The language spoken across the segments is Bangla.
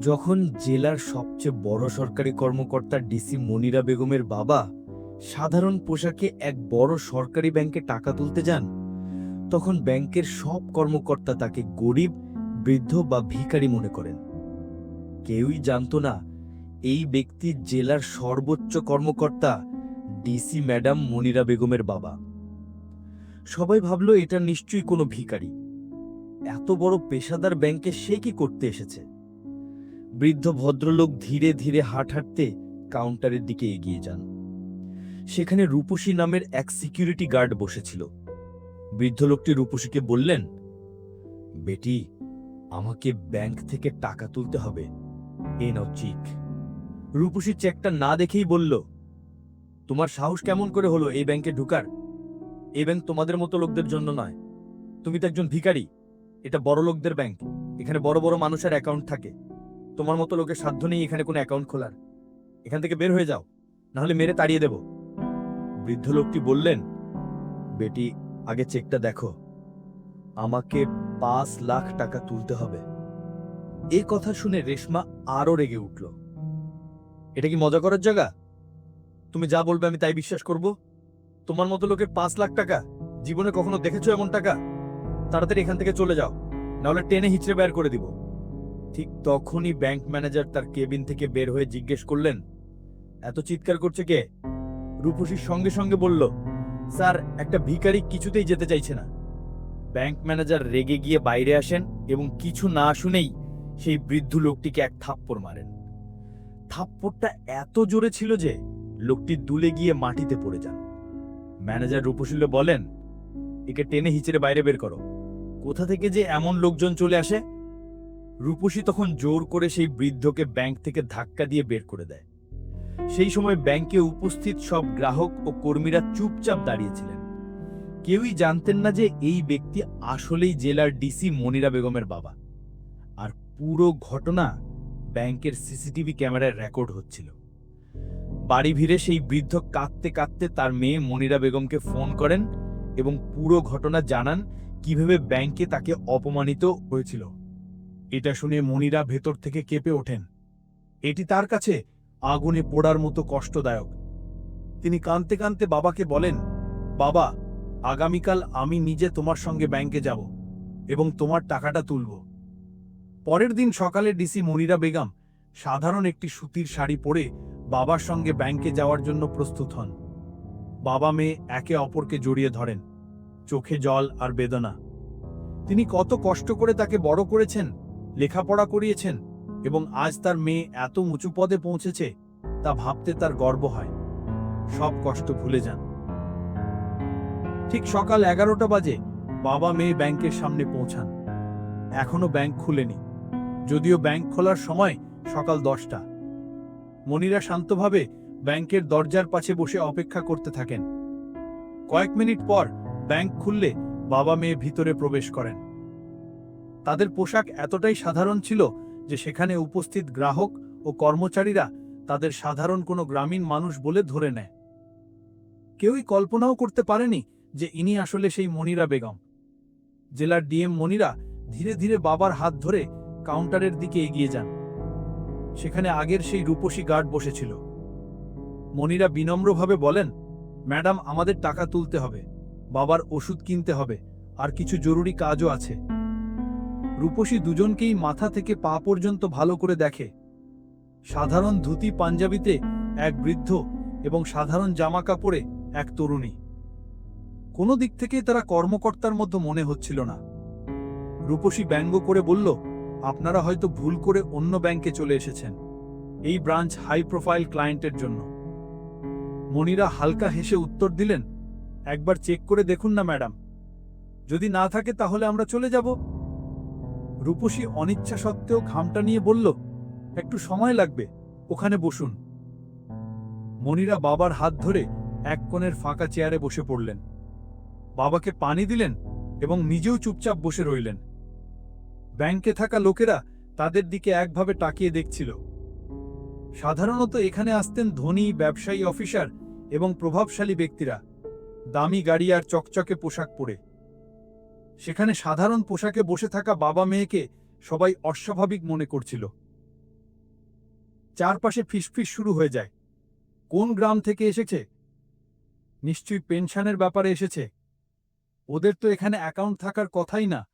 যখন জেলার সবচেয়ে বড় সরকারি কর্মকর্তা ডিসি মনিরা বেগমের বাবা সাধারণ পোশাকে এক বড় সরকারি ব্যাংকে টাকা তুলতে যান, তখন ব্যাংকের সব কর্মকর্তা তাকে গরিব, বৃদ্ধ বা ভিখারি মনে করেন। কেউই জানতো না, এই ব্যক্তি জেলার সর্বোচ্চ কর্মকর্তা ডিসি ম্যাডাম মনিরা বেগমের বাবা। সবাই ভাবল এটা নিশ্চয়ই কোনো ভিখারি। এত বড় পেশাদার ব্যাংকে সে কি করতে এসেছে? বৃদ্ধ ভদ্রলোক ধীরে ধীরে হাঁট হাঁটতে কাউন্টারের দিকে এগিয়ে যান। সেখানে রূপসী নামের এক সিকিউরিটি গার্ড বসেছিল। বৃদ্ধ লোকটি রূপসীকে বললেন, বেটি, আমাকে ব্যাংক থেকে টাকা তুলতে হবে। এ নাও চিক। রূপসী চেকটা না দেখেই বলল, তোমার সাহস কেমন করে হলো এই ব্যাংকে ঢুকার? এই ব্যাংক তোমাদের মতো লোকদের জন্য নয়। তুমি তো একজন ভিখারি। এটা বড় লোকদের ব্যাংক। এখানে বড় বড় মানুষের অ্যাকাউন্ট থাকে। তোমার মতো লোকের সাধ্য নেই এখানে কোনো অ্যাকাউন্ট খোলার। এখান থেকে বের হয়ে যাও, নাহলে মেরে তাড়িয়ে দেব। বৃদ্ধ লোকটি বললেন, বেটি, আগে চেকটা দেখো। আমাকে পাঁচ লাখ টাকা তুলতে হবে। এই কথা শুনে রেশমা আরও রেগে উঠল। এটা কি মজা করার জায়গা? তুমি যা বলবে আমি তাই বিশ্বাস করব। তোমার মতো লোকের পাঁচ লাখ টাকা, জীবনে কখনো দেখেছ এমন টাকা? তাড়াতাড়ি এখান থেকে চলে যাও, নাহলে টেনে হিচড়ে বের করে দিব। ঠিক তখনই ব্যাংক ম্যানেজার তার কেবিন থেকে বের হয়ে জিজ্ঞেস করলেন, এত চিৎকার করছে কে? রূপসীর সঙ্গে সঙ্গে বলল, স্যার, একটা ভিখারি কিছুতেই যেতে চাইছে না। ব্যাংক ম্যানেজার রেগে গিয়ে বাইরে আসেন এবং কিছু না শুনেই সেই বৃদ্ধ লোকটিকে এক থাপ্পড় মারেন। থাপ্পড়টা এত জোরে ছিল যে লোকটি দুলে গিয়ে মাটিতে পড়ে যান। ম্যানেজার রূপসীলে বলেন, একে টেনে হিচড়ে বাইরে বের করো। কোথা থেকে যে এমন লোকজন চলে আসে রূপসী তখন জোর করে সেই বৃদ্ধকে ব্যাংক থেকে ধাক্কা দিয়ে বের করে দেয়। সেই সময় ব্যাংকে উপস্থিত সব গ্রাহক ও কর্মীরা চুপচাপ দাঁড়িয়েছিলেন। কেউই জানতেন না যে এই ব্যক্তি আসলেই জেলার ডিসি মনিরা বেগমের বাবা। আর পুরো ঘটনা ব্যাংকের সিসিটিভি ক্যামেরায় রেকর্ড হচ্ছিল। বাড়ি ভিড়ে সেই বৃদ্ধ কাঁদতে কাঁদতে তার মেয়ে মনিরা বেগমকে ফোন করেন এবং পুরো ঘটনা জানান কীভাবে ব্যাংকে তাকে অপমানিত হয়েছিল। এটা শুনে মনিরা ভেতর থেকে কেঁপে ওঠেন। এটি তার কাছে আগুনে পোড়ার মতো কষ্টদায়ক। তিনি কাঁদতে কাঁদতে বাবাকে বলেন, বাবা, আগামীকাল আমি নিজে তোমার সঙ্গে ব্যাংকে যাব এবং তোমার টাকাটা তুলব। পরের দিন সকালে ডিসি মনিরা বেগম সাধারণ একটি সুতির শাড়ি পরে বাবার সঙ্গে ব্যাংকে যাওয়ার জন্য প্রস্তুত হন। বাবা মেয়ে একে অপরকে জড়িয়ে ধরেন, চোখে জল আর বেদনা। তিনি কত কষ্ট করে তাকে বড় করেছেন লেখাপড়া করিয়েছেন এবং আজ তার মেয়ে এত উঁচু পদে পৌঁছেছে তা ভাবতে তার গর্ব হয়। সব কষ্ট ভুলে যান। ঠিক সকাল এগারোটা বাজে বাবা মেয়ে ব্যাংকের সামনে পৌঁছান। এখনও ব্যাংক খুলেনি। যদিও ব্যাংক খোলার সময় সকাল দশটা। মনিরা শান্তভাবে ব্যাংকের দরজার পাশে বসে অপেক্ষা করতে থাকেন। কয়েক মিনিট পর ব্যাংক খুললে বাবা মেয়ে ভিতরে প্রবেশ করেন। তাদের পোশাক এতটাই সাধারণ ছিল যে সেখানে উপস্থিত গ্রাহক ও কর্মচারীরা তাদের সাধারণ কোনো গ্রামীণ মানুষ বলে ধরে নেয়। কেউই কল্পনাও করতে পারেনি যে ইনি আসলে সেই মনিরা বেগম। জেলার ডিএম মনিরা ধীরে ধীরে বাবার হাত ধরে কাউন্টারের দিকে এগিয়ে যান। সেখানে আগের সেই রূপসী গার্ড বসেছিল। মনিরা বিনম্রভাবে বলেন, ম্যাডাম, আমাদের টাকা তুলতে হবে। বাবার ওষুধ কিনতে হবে। আর কিছু জরুরি কাজও আছে। রূপসী দুজনকেই মাথা থেকে পা পর্যন্ত ভালো করে দেখে। সাধারণ ধুতি পাঞ্জাবিতে এক বৃদ্ধ এবং সাধারণ জামা কাপড়ে এক তরুণী। কোনো দিক থেকে তারা কর্মকর্তার মধ্যে মনে হচ্ছিল না। রূপসী ব্যঙ্গ করে বলল, আপনারা হয়তো ভুল করে অন্য ব্যাংকে চলে এসেছেন। এই ব্রাঞ্চ হাই প্রোফাইল ক্লায়েন্টের জন্য। মনিরা হালকা হেসে উত্তর দিলেন, একবার চেক করে দেখুন না, ম্যাডাম। যদি না থাকে তাহলে আমরা চলে যাব। রূপসী অনিচ্ছা সত্ত্বেও ঘামটা নিয়ে বলল, একটু সময় লাগবে, ওখানে বসুন। মনিরা বাবার হাত ধরে এক কোণের ফাঁকা চেয়ারে বসে পড়লেন। বাবাকে পানি দিলেন এবং নিজেও চুপচাপ বসে রইলেন। ব্যাংকে থাকা লোকেরা তাদের দিকে একভাবে তাকিয়ে দেখছিল। সাধারণত এখানে আসতেন ধনী, ব্যবসায়ী অফিসার এবং প্রভাবশালী ব্যক্তিরা। দামি গাড়ি আর চকচকে পোশাক পরে। সেখানে সাধারণ পোশাকে বসে থাকা বাবা মেয়েকে সবাই অস্বাভাবিক মনে করছিল। চারপাশে ফিসফিস শুরু হয়ে যায়। কোন গ্রাম থেকে এসেছে? নিশ্চয়ই পেনশনের ব্যাপারে এসেছে। ওদের তো এখানে অ্যাকাউন্ট থাকার কথাই না।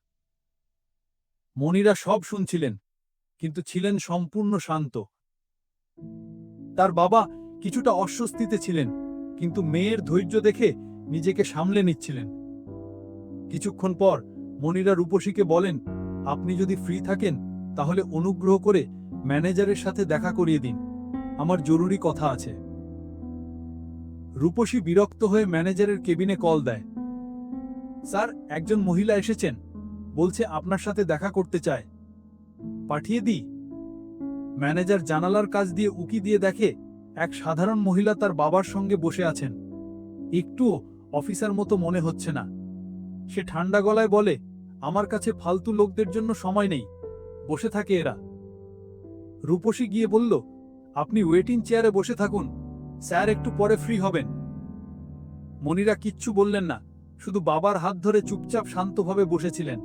মনিরা সব শুনছিলেন, কিন্তু ছিলেন সম্পূর্ণ শান্ত। তার বাবা কিছুটা অস্বস্তিতে ছিলেন, কিন্তু মেয়ের ধৈর্য দেখে নিজেকে সামলে নিচ্ছিলেন। কিছুক্ষণ পর মনিরা রূপসীকে বলেন, আপনি যদি ফ্রি থাকেন, তাহলে অনুগ্রহ করে ম্যানেজারের সাথে দেখা করিয়ে দিন। আমার জরুরি কথা আছে। রূপসী বিরক্ত হয়ে ম্যানেজারের কেবিনে কল দেয়। স্যার, একজন মহিলা এসেছেন। বলছে আপনার সাথে দেখা করতে চায়। পাঠিয়ে দিই। ম্যানেজার জানালার কাজ দিয়ে উকি দিয়ে দেখে এক সাধারণ মহিলা তার বাবার সঙ্গে বসে আছেন। একটুও অফিসার মতো মনে হচ্ছে না। সে ঠান্ডা গলায় বলে, আমার কাছে ফালতু লোকদের জন্য সময় নেই। বসে থাকে এরা। রূপসী গিয়ে বলল, আপনি ওয়েটিং চেয়ারে বসে থাকুন। স্যার, একটু পরে ফ্রি হবেন। মনিরা কিচ্ছু বললেন না, শুধু বাবার হাত ধরে চুপচাপ শান্তভাবে বসেছিলেন।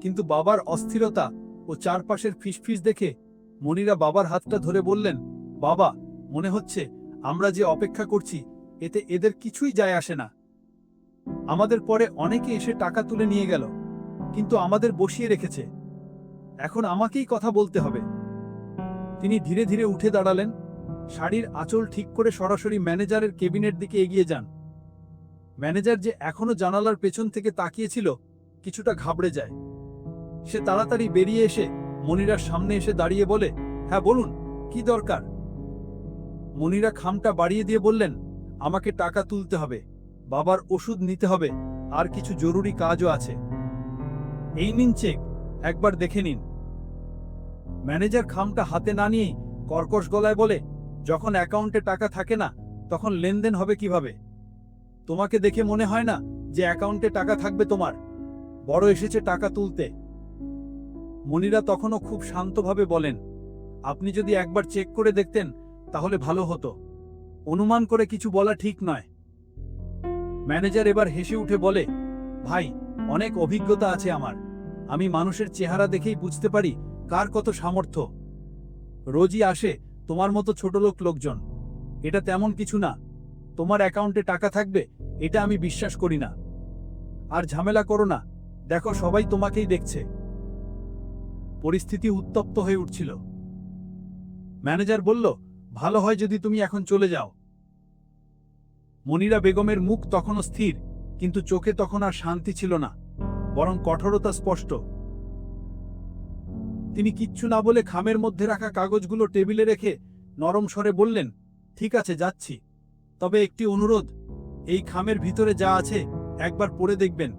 কিন্তু বাবার অস্থিরতা ও চারপাশের ফিসফিস দেখে মনিরা বাবার হাতটা ধরে বললেন, বাবা, মনে হচ্ছে আমরা যে অপেক্ষা করছি, এতে এদের কিছুই যায় আসে না। আমাদের পরে অনেকে এসে টাকা তুলে নিয়ে গেল, কিন্তু আমাদের বসিয়ে রেখেছে। এখন আমাকেই কথা বলতে হবে। তিনি ধীরে ধীরে উঠে দাঁড়ালেন। শাড়ির আঁচল ঠিক করে সরাসরি ম্যানেজারের কেবিনের দিকে এগিয়ে যান। ম্যানেজার যে এখনও জানালার পেছন থেকে তাকিয়েছিল, কিছুটা ঘাবড়ে যায়। সে তাড়াতাড়ি বেরিয়ে এসে মনিরার সামনে এসে দাঁড়িয়ে বলে হ্যাঁ বলুন, কি দরকার? মনিরা খামটা বাড়িয়ে দিয়ে বললেন, আমাকে টাকা তুলতে হবে। বাবার ওষুধ নিতে হবে, আর কিছু জরুরি কাজও আছে। এই নিন চেক, একবার দেখে নিন। ম্যানেজার খামটা হাতে না নিয়েই কর্কশ গলায় বলে, যখন অ্যাকাউন্টে টাকা থাকে না, তখন লেনদেন হবে কীভাবে? তোমাকে দেখে মনে হয় না যে অ্যাকাউন্টে টাকা থাকবে তোমার। বড় এসেছে টাকা তুলতে। মনিরা তখনও খুব শান্তভাবে বলেন, আপনি যদি একবার চেক করে দেখতেন, তাহলে ভালো হতো। অনুমান করে কিছু বলা ঠিক নয়। ম্যানেজার এবার হেসে উঠে বলে, ভাই, অনেক অভিজ্ঞতা আছে আমার। আমি মানুষের চেহারা দেখেই বুঝতে পারি কার কত সামর্থ্য। রোজই আসে তোমার মতো ছোটলোক লোকজন। এটা তেমন কিছু না। তোমার অ্যাকাউন্টে টাকা থাকবে, এটা আমি বিশ্বাস করি না। আর ঝামেলা করো না। দেখো, সবাই তোমাকেই দেখছে। পরিস্থিতি উত্তপ্ত হয়ে উঠছিল। ম্যানেজার বলল, ভালো হয় যদি তুমি এখন চলে যাও। মনিরা বেগমের মুখ তখনও স্থির, কিন্তু চোখে তখন আর শান্তি ছিল না, বরং কঠোরতা স্পষ্ট। তিনি কিচ্ছু না বলে খামের মধ্যে রাখা কাগজগুলো টেবিলে রেখে নরম স্বরে বললেন, ঠিক আছে, যাচ্ছি। তবে একটি অনুরোধ, এই খামের ভিতরে যা আছে একবার পড়ে দেখবেন,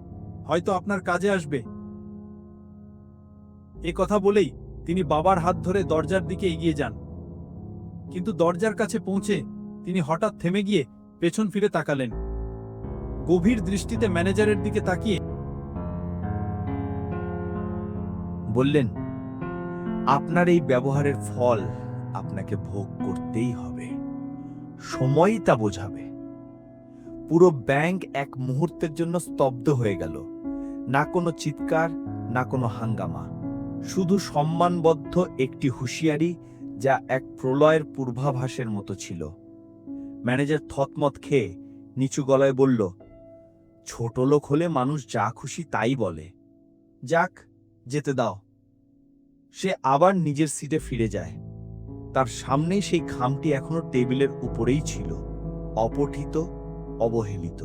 হয়তো আপনার কাজে আসবে। এ কথা বলেই তিনি বাবার হাত ধরে দরজার দিকে এগিয়ে যান। কিন্তু দরজার কাছে পৌঁছে তিনি হঠাৎ থেমে গিয়ে পেছন ফিরে তাকালেন। গভীর দৃষ্টিতে ম্যানেজারের দিকে তাকিয়ে বললেন, আপনার এই ব্যবহারের ফল আপনাকে ভোগ করতেই হবে। সময়ই তা বোঝাবে। পুরো ব্যাংক এক মুহূর্তের জন্য স্তব্ধ হয়ে গেল। না কোনো চিৎকার, না কোনো হাঙ্গামা। শুধু সম্মানবদ্ধ একটি হুঁশিয়ারি যা এক প্রলয়ের পূর্বাভাসের মতো ছিল। ম্যানেজার থতমত খেয়ে নিচু গলায় বলল, ছোট লোক হলে মানুষ যা খুশি তাই বলে। যাক, যেতে দাও। সে আবার নিজের সিটে ফিরে যায়। তার সামনেই সেই খামটি এখনও টেবিলের উপরেই ছিল, অপঠিত, অবহেলিত।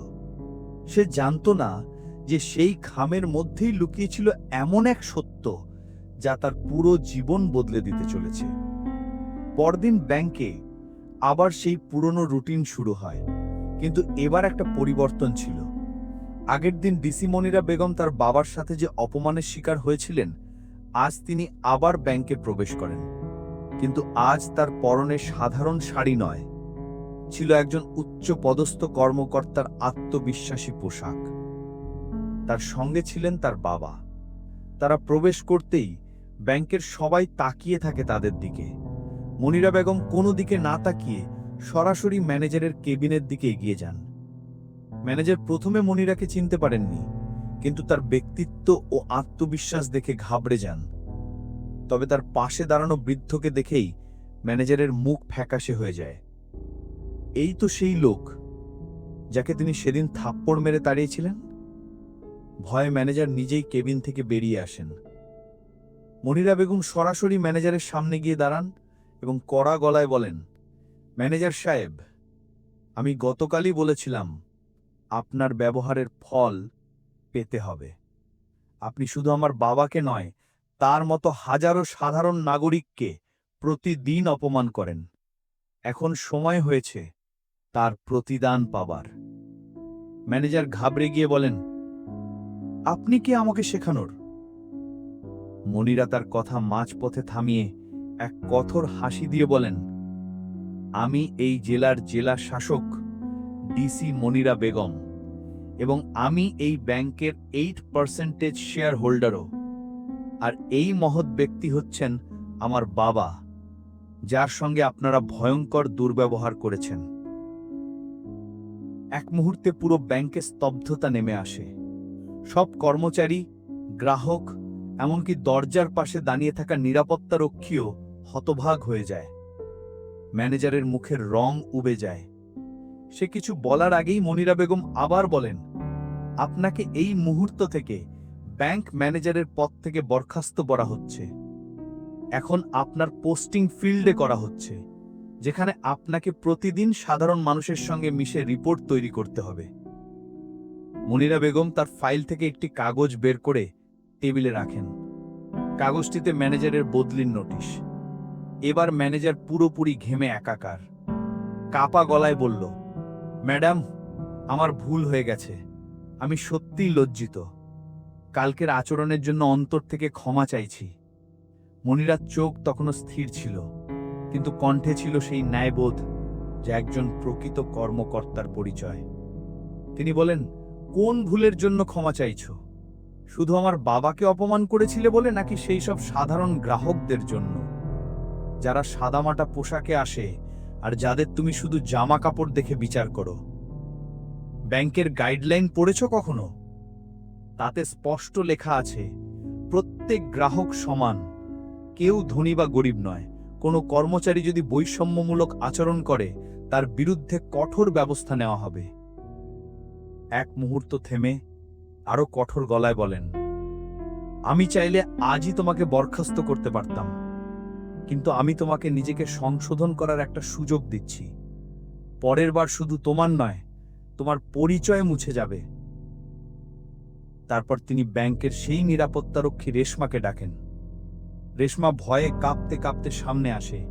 সে জানতো না যে সেই খামের মধ্যেই লুকিয়েছিল এমন এক সত্য যা তার পুরো জীবন বদলে দিতে চলেছে। পরদিন ব্যাংকে আবার সেই পুরনো রুটিন শুরু হয়। কিন্তু এবার একটা পরিবর্তন ছিল। আগের দিন ডিসি মনিরা বেগম তার বাবার সাথে যে অপমানের শিকার হয়েছিলেন, আজ তিনি আবার ব্যাংকে প্রবেশ করেন। কিন্তু আজ তার পরনে সাধারণ শাড়ি নয়। ছিল একজন উচ্চ পদস্থ কর্মকর্তার আত্মবিশ্বাসী পোশাক। তার সঙ্গে ছিলেন তার বাবা। তারা প্রবেশ করতেই ব্যাংকের সবাই তাকিয়ে থাকে তাদের দিকে। মনিরা বেগম কোনো দিকে না তাকিয়ে সরাসরি ম্যানেজারের কেবিনের দিকে এগিয়ে যান। ম্যানেজার প্রথমে মনিরাকে চিনতে পারেননি, কিন্তু তার ব্যক্তিত্ব ও আত্মবিশ্বাস দেখে ঘাবড়ে যান। তবে তার পাশে দাঁড়ানো বৃদ্ধকে দেখেই ম্যানেজারের মুখ ফ্যাকাশে হয়ে যায়। এই তো সেই লোক, যাকে তিনি সেদিন থাপ্পড় মেরে তাড়িয়েছিলেন? ভয়ে ম্যানেজার নিজেই কেবিন থেকে বেরিয়ে আসেন। মনিরা বেগম সরাসরি ম্যানেজারের সামনে গিয়ে দাঁড়ান এবং কড়া গলায় বলেন, ম্যানেজার সাহেব, আমি গতকালই বলেছিলাম, আপনার ব্যবহারের ফল পেতে হবে। আপনি শুধু আমার বাবাকে নয়, তার মতো হাজারো সাধারণ নাগরিককে প্রতিদিন অপমান করেন। এখন সময় হয়েছে তার প্রতিদান পাবার ম্যানেজার ঘাবড়ে গিয়ে বলেন, আপনি কি আমাকে শেখানোর মনিরা তার কথা মাঝপথে থামিয়ে এক কঠোর হাসি দিয়ে বলেন, আমি এই জেলার জেলা শাসক ডিসি মনিরা বেগম এবং আমি এই ব্যাংকের এইট পার্সেন্টেজ শেয়ার হোল্ডারও আর এই মহৎ ব্যক্তি হচ্ছেন আমার বাবা, যার সঙ্গে আপনারা ভয়ঙ্কর দুর্ব্যবহার করেছেন। এক মুহূর্তে পুরো ব্যাংকে স্তব্ধতা নেমে আসে। সব কর্মচারী, গ্রাহক, এমনকি দরজার পাশে দাঁড়িয়ে থাকা নিরাপত্তারক্ষীও হতভাগ হয়ে যায়। ম্যানেজারের মুখের রং উবে যায়। সে কিছু বলার আগেই মনিরা বেগম আবার বলেন, আপনাকে এই মুহূর্ত থেকে ব্যাংক ম্যানেজারের পদ থেকে বরখাস্ত করা হচ্ছে। এখন আপনার পোস্টিং ফিল্ডে করা হচ্ছে, যেখানে আপনাকে প্রতিদিন সাধারণ মানুষের সঙ্গে মিশে রিপোর্ট তৈরি করতে হবে। মনিরা বেগম তার ফাইল থেকে একটি কাগজ বের করে টেবিলে রাখেন। কাগজটিতে ম্যানেজারের বদলির নোটিশ। এবার ম্যানেজার পুরোপুরি ঘেমে একাকার। কাপা গলায় বলল, ম্যাডাম, আমার ভুল হয়ে গেছে। আমি সত্যিই লজ্জিত। কালকের আচরণের জন্য অন্তর থেকে ক্ষমা চাইছি। মনিরার চোখ তখনও স্থির ছিল, কিন্তু কণ্ঠে ছিল সেই ন্যায়বোধ যা একজন প্রকৃত কর্মকর্তার পরিচয়। তিনি বলেন, কোন ভুলের জন্য ক্ষমা চাইছ? শুধু আমার বাবাকে অপমান করেছিলে বলে নাকি সেই সব সাধারণ গ্রাহকদের জন্য? যারা সাদামাটা পোশাকে আসে আর যাদের তুমি শুধু জামা কাপড় দেখে বিচার করো। ব্যাংকের গাইডলাইন পড়েছ কখনো? তাতে স্পষ্ট লেখা আছে, প্রত্যেক গ্রাহক সমান, কেউ ধনী বা গরিব নয়। কোনো কর্মচারী যদি বৈষম্যমূলক আচরণ করে, তার বিরুদ্ধে কঠোর ব্যবস্থা নেওয়া হবে। এক মুহূর্ত থেমে আরও কঠোর গলায় বলেন, আমি চাইলে আজই তোমাকে বরখাস্ত করতে পারতাম। কিন্তু আমি তোমাকে নিজেকে সংশোধন করার একটা সুযোগ দিচ্ছি। পরের বার শুধু তোমার নয়, তোমার পরিচয় মুছে যাবে। তারপর তিনি ব্যাংকের সেই নিরাপত্তারক্ষী রেশমাকে ডাকেন। রেশমা ভয়ে কাঁপতে কাঁপতে সামনে আসে।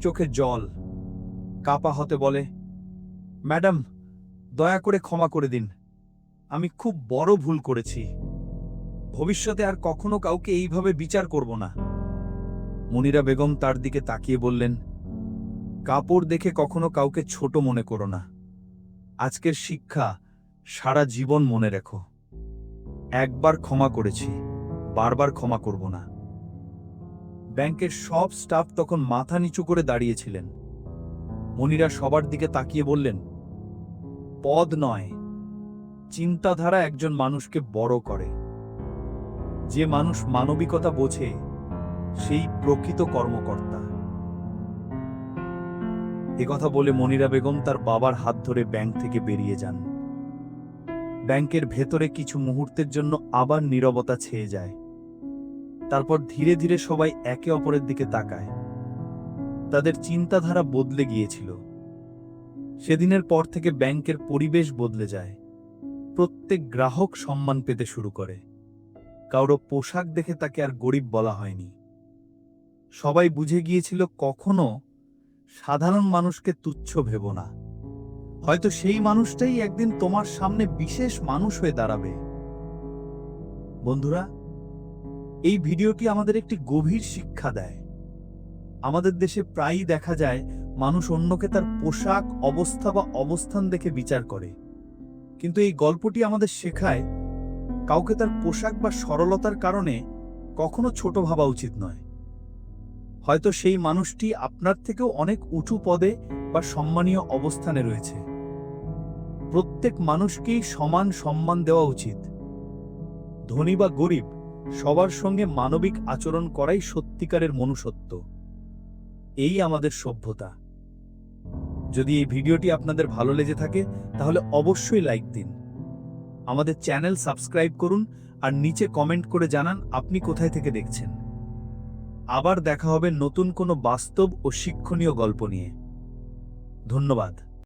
চোখে জল। কাপা হতে বলে, ম্যাডাম, দয়া করে ক্ষমা করে দিন। আমি খুব বড় ভুল করেছি। ভবিষ্যতে আর কখনো কাউকে এইভাবে বিচার করব না। মনিরা বেগম তার দিকে তাকিয়ে বললেন, কাপড় দেখে কখনো কাউকে ছোট মনে করো না। আজকের শিক্ষা সারা জীবন মনে রেখো। একবার ক্ষমা করেছি, বারবার ক্ষমা করব না। ব্যাংকের সব স্টাফ তখন মাথা নিচু করে দাঁড়িয়েছিলেন। মনিরা সবার দিকে তাকিয়ে বললেন, পদ নয়, চিন্তাধারা একজন মানুষকে বড় করে। যে মানুষ মানবিকতা বোঝে সেই প্রকৃত কর্মকর্তা। কথা বলে মনিরা বেগম তার বাবার হাত ধরে ব্যাংক থেকে বেরিয়ে যান। ব্যাংকের ভেতরে কিছু মুহূর্তের জন্য আবার নীরবতা ছেয়ে যায়। তারপর ধীরে ধীরে সবাই একে অপরের দিকে তাকায়। তাদের চিন্তাধারা বদলে গিয়েছিল। সেদিনের পর থেকে ব্যাংকের পরিবেশ বদলে যায়। প্রত্যেক গ্রাহক সম্মান পেতে শুরু করে। কারও পোশাক দেখে তাকে আর গরিব বলা হয়নি। সবাই বুঝে গিয়েছিল কখনো সাধারণ মানুষকে তুচ্ছ ভেব না। হয়তো সেই মানুষটাই একদিন তোমার সামনে বিশেষ মানুষ হয়ে দাঁড়াবে। বন্ধুরা, এই ভিডিওটি আমাদের একটি গভীর শিক্ষা দেয়। আমাদের দেশে প্রায়ই দেখা যায়, মানুষ অন্যকে তার পোশাক, অবস্থা বা অবস্থান দেখে বিচার করে। কিন্তু এই গল্পটি আমাদের শেখায়, কাউকে তার পোশাক বা সরলতার কারণে কখনো ছোট ভাবা উচিত নয়। হয়তো সেই মানুষটি আপনার থেকেও অনেক উঁচু পদে বা সম্মানীয় অবস্থানে রয়েছে। প্রত্যেক মানুষকেই সমান সম্মান দেওয়া উচিত। ধনী বা গরিব, সবার সঙ্গে মানবিক আচরণ করাই সত্যিকারের মনুষ্যত্ব। এই আমাদের সভ্যতা। যদি এই ভিডিওটি আপনাদের ভালো লেগে থাকে, তাহলে অবশ্যই লাইক দিন। আমাদের চ্যানেল সাবস্ক্রাইব করুন আর নিচে কমেন্ট করে জানান আপনি কোথায় থেকে দেখছেন। আবার দেখা হবে নতুন কোনো বাস্তব ও শিক্ষণীয় গল্প নিয়ে। ধন্যবাদ।